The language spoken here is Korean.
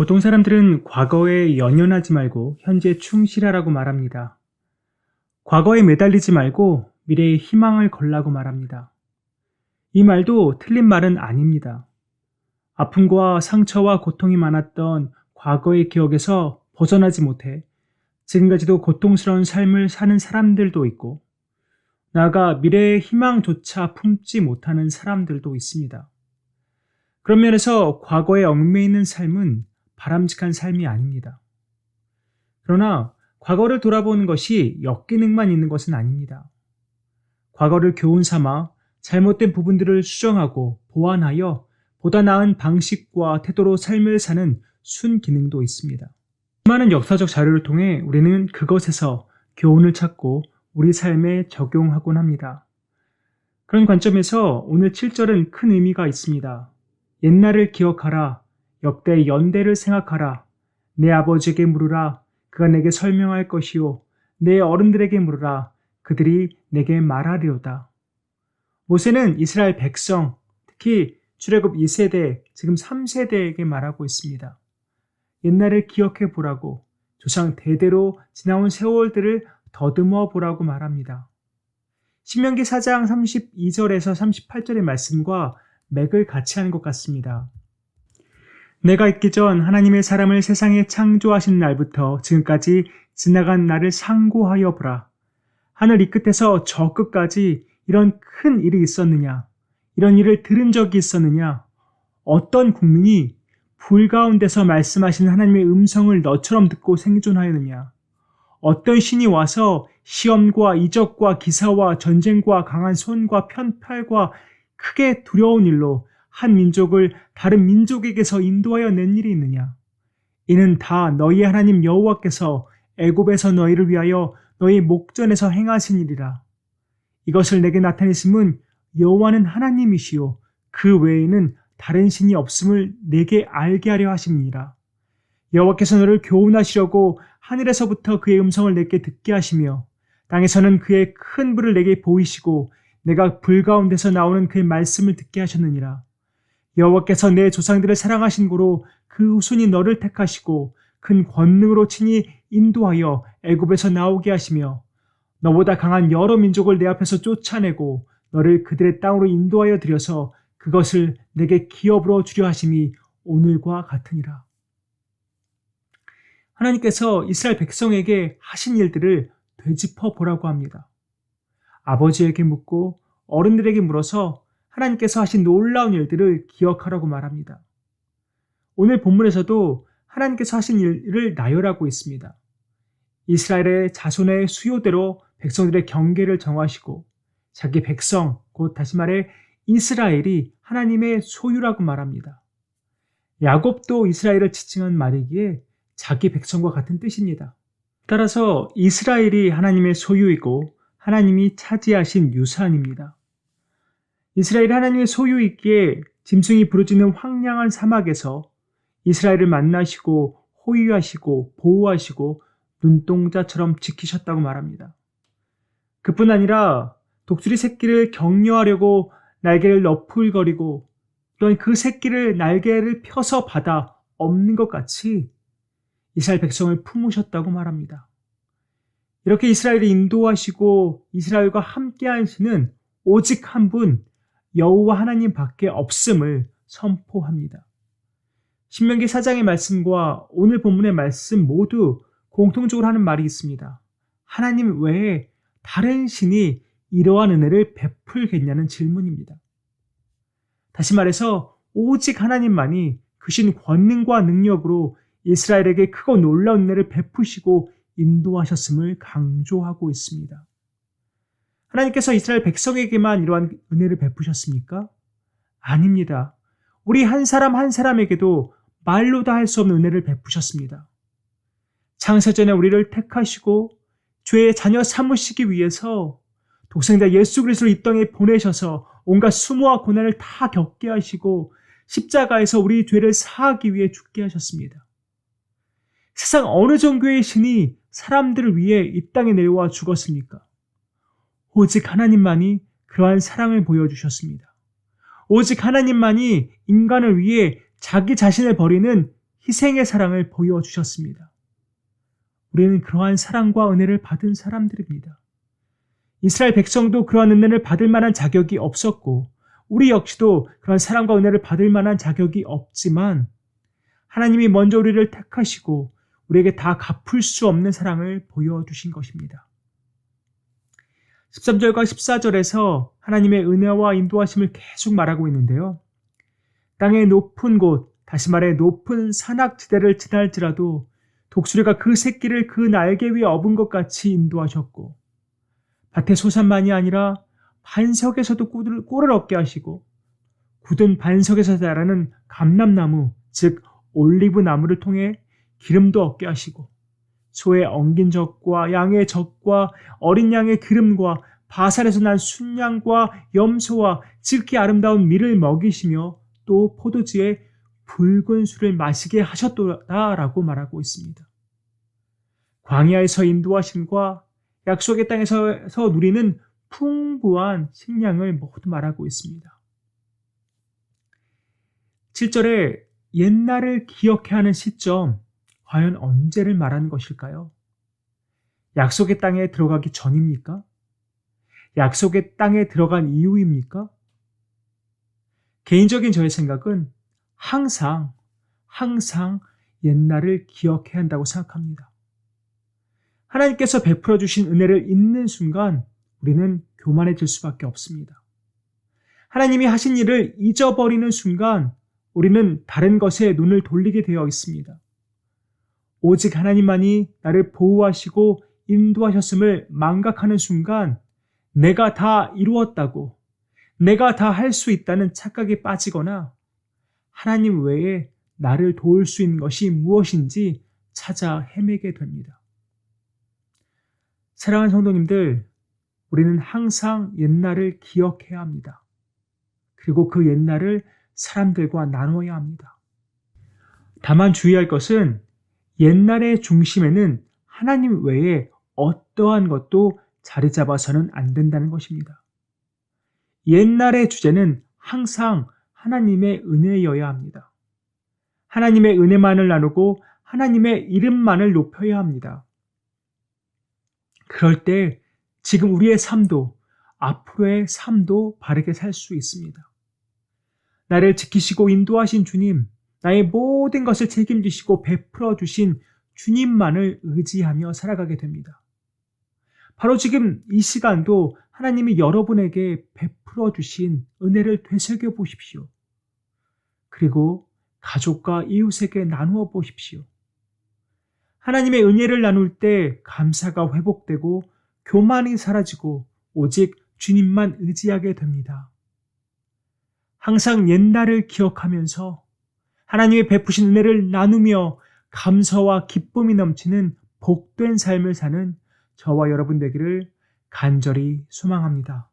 보통 사람들은 과거에 연연하지 말고 현재 충실하라고 말합니다. 과거에 매달리지 말고 미래에 희망을 걸라고 말합니다. 이 말도 틀린 말은 아닙니다. 아픔과 상처와 고통이 많았던 과거의 기억에서 벗어나지 못해 지금까지도 고통스러운 삶을 사는 사람들도 있고, 나아가 미래의 희망조차 품지 못하는 사람들도 있습니다. 그런 면에서 과거에 얽매이는 삶은 바람직한 삶이 아닙니다. 그러나 과거를 돌아보는 것이 역기능만 있는 것은 아닙니다. 과거를 교훈 삼아 잘못된 부분들을 수정하고 보완하여 보다 나은 방식과 태도로 삶을 사는 순기능도 있습니다. 수많은 역사적 자료를 통해 우리는 그것에서 교훈을 찾고 우리 삶에 적용하곤 합니다. 그런 관점에서 오늘 7절은 큰 의미가 있습니다. 옛날을 기억하라. 역대 연대를 생각하라. 내 아버지에게 물으라. 그가 내게 설명할 것이요. 내 어른들에게 물으라. 그들이 내게 말하리로다. 모세는 이스라엘 백성, 특히 출애굽 2세대, 지금 3세대에게 말하고 있습니다. 옛날을 기억해 보라고 조상 대대로 지나온 세월들을 더듬어 보라고 말합니다. 신명기 4장 32절에서 38절의 말씀과 맥을 같이 하는 것 같습니다. 내가 있기 전 하나님의 사람을 세상에 창조하신 날부터 지금까지 지나간 날을 상고하여 보라. 하늘 이 끝에서 저 끝까지 이런 큰 일이 있었느냐? 이런 일을 들은 적이 있었느냐? 어떤 국민이 불 가운데서 말씀하신 하나님의 음성을 너처럼 듣고 생존하였느냐? 어떤 신이 와서 시험과 이적과 기사와 전쟁과 강한 손과 편팔과 크게 두려운 일로 한 민족을 다른 민족에게서 인도하여 낸 일이 있느냐? 이는 다 너희 하나님 여호와께서 애굽에서 너희를 위하여 너희 목전에서 행하신 일이라. 이것을 내게 나타내심은 여호와는 하나님이시요 그 외에는 다른 신이 없음을 내게 알게 하려 하십니다. 여호와께서 너를 교훈하시려고 하늘에서부터 그의 음성을 내게 듣게 하시며 땅에서는 그의 큰 불을 내게 보이시고 내가 불 가운데서 나오는 그의 말씀을 듣게 하셨느니라. 여호와께서 내 조상들을 사랑하신 고로 그 후손이 너를 택하시고 큰 권능으로 친히 인도하여 애굽에서 나오게 하시며 너보다 강한 여러 민족을 내 앞에서 쫓아내고 너를 그들의 땅으로 인도하여 들여서 그것을 내게 기업으로 주려 하심이 오늘과 같으니라. 하나님께서 이스라엘 백성에게 하신 일들을 되짚어 보라고 합니다. 아버지에게 묻고 어른들에게 물어서 하나님께서 하신 놀라운 일들을 기억하라고 말합니다. 오늘 본문에서도 하나님께서 하신 일을 나열하고 있습니다. 이스라엘의 자손의 수요대로 백성들의 경계를 정하시고 자기 백성, 곧 다시 말해 이스라엘이 하나님의 소유라고 말합니다. 야곱도 이스라엘을 지칭한 말이기에 자기 백성과 같은 뜻입니다. 따라서 이스라엘이 하나님의 소유이고 하나님이 차지하신 유산입니다. 이스라엘이 하나님의 소유있기에 짐승이 부르짖는 황량한 사막에서 이스라엘을 만나시고 호위하시고 보호하시고 눈동자처럼 지키셨다고 말합니다. 그뿐 아니라 독수리 새끼를 격려하려고 날개를 너풀거리고 또한 그 새끼를 날개를 펴서 받아 없는 것 같이 이스라엘 백성을 품으셨다고 말합니다. 이렇게 이스라엘을 인도하시고 이스라엘과 함께 하시는 오직 한 분, 여호와 하나님 밖에 없음을 선포합니다. 신명기 4장의 말씀과 오늘 본문의 말씀 모두 공통적으로 하는 말이 있습니다. 하나님 외에 다른 신이 이러한 은혜를 베풀겠냐는 질문입니다. 다시 말해서 오직 하나님만이 그 신 권능과 능력으로 이스라엘에게 크고 놀라운 은혜를 베푸시고 인도하셨음을 강조하고 있습니다. 하나님께서 이스라엘 백성에게만 이러한 은혜를 베푸셨습니까? 아닙니다. 우리 한 사람 한 사람에게도 말로 다 할 수 없는 은혜를 베푸셨습니다. 창세전에 우리를 택하시고 죄의 자녀 삼으시기 위해서 독생자 예수 그리스도를 이 땅에 보내셔서 온갖 수모와 고난을 다 겪게 하시고 십자가에서 우리 죄를 사하기 위해 죽게 하셨습니다. 세상 어느 종교의 신이 사람들을 위해 이 땅에 내려와 죽었습니까? 오직 하나님만이 그러한 사랑을 보여주셨습니다. 오직 하나님만이 인간을 위해 자기 자신을 버리는 희생의 사랑을 보여주셨습니다. 우리는 그러한 사랑과 은혜를 받은 사람들입니다. 이스라엘 백성도 그러한 은혜를 받을 만한 자격이 없었고, 우리 역시도 그런 사랑과 은혜를 받을 만한 자격이 없지만, 하나님이 먼저 우리를 택하시고, 우리에게 다 갚을 수 없는 사랑을 보여주신 것입니다. 13절과 14절에서 하나님의 은혜와 인도하심을 계속 말하고 있는데요. 땅의 높은 곳, 다시 말해 높은 산악지대를 지날지라도 독수리가 그 새끼를 그 날개 위에 업은 것 같이 인도하셨고, 밭의 소산만이 아니라 반석에서도 꿀을, 꿀을 얻게 하시고, 굳은 반석에서 자라는 감람나무, 즉 올리브 나무를 통해 기름도 얻게 하시고, 소의 엉긴 젖과 양의 젖과 어린 양의 기름과 바살에서 난 순양과 염소와 짙게 아름다운 밀을 먹이시며 또 포도주에 붉은 술을 마시게 하셨다라고 말하고 있습니다. 광야에서 인도하심과 약속의 땅에서 누리는 풍부한 식량을 모두 말하고 있습니다. 7절에 옛날을 기억해 하는 시점, 과연 언제를 말하는 것일까요? 약속의 땅에 들어가기 전입니까? 약속의 땅에 들어간 이후입니까? 개인적인 저의 생각은 항상, 항상 옛날을 기억해야 한다고 생각합니다. 하나님께서 베풀어 주신 은혜를 잊는 순간 우리는 교만해질 수밖에 없습니다. 하나님이 하신 일을 잊어버리는 순간 우리는 다른 것에 눈을 돌리게 되어 있습니다. 오직 하나님만이 나를 보호하시고 인도하셨음을 망각하는 순간 내가 다 이루었다고, 내가 다 할 수 있다는 착각에 빠지거나 하나님 외에 나를 도울 수 있는 것이 무엇인지 찾아 헤매게 됩니다. 사랑하는 성도님들, 우리는 항상 옛날을 기억해야 합니다. 그리고 그 옛날을 사람들과 나눠야 합니다. 다만 주의할 것은 옛날의 중심에는 하나님 외에 어떠한 것도 자리 잡아서는 안 된다는 것입니다. 옛날의 주제는 항상 하나님의 은혜여야 합니다. 하나님의 은혜만을 나누고 하나님의 이름만을 높여야 합니다. 그럴 때 지금 우리의 삶도 앞으로의 삶도 바르게 살 수 있습니다. 나를 지키시고 인도하신 주님, 나의 모든 것을 책임지시고 베풀어 주신 주님만을 의지하며 살아가게 됩니다. 바로 지금 이 시간도 하나님이 여러분에게 베풀어 주신 은혜를 되새겨 보십시오. 그리고 가족과 이웃에게 나누어 보십시오. 하나님의 은혜를 나눌 때 감사가 회복되고 교만이 사라지고 오직 주님만 의지하게 됩니다. 항상 옛날을 기억하면서 하나님의 베푸신 은혜를 나누며 감사와 기쁨이 넘치는 복된 삶을 사는 저와 여러분 되기를 간절히 소망합니다.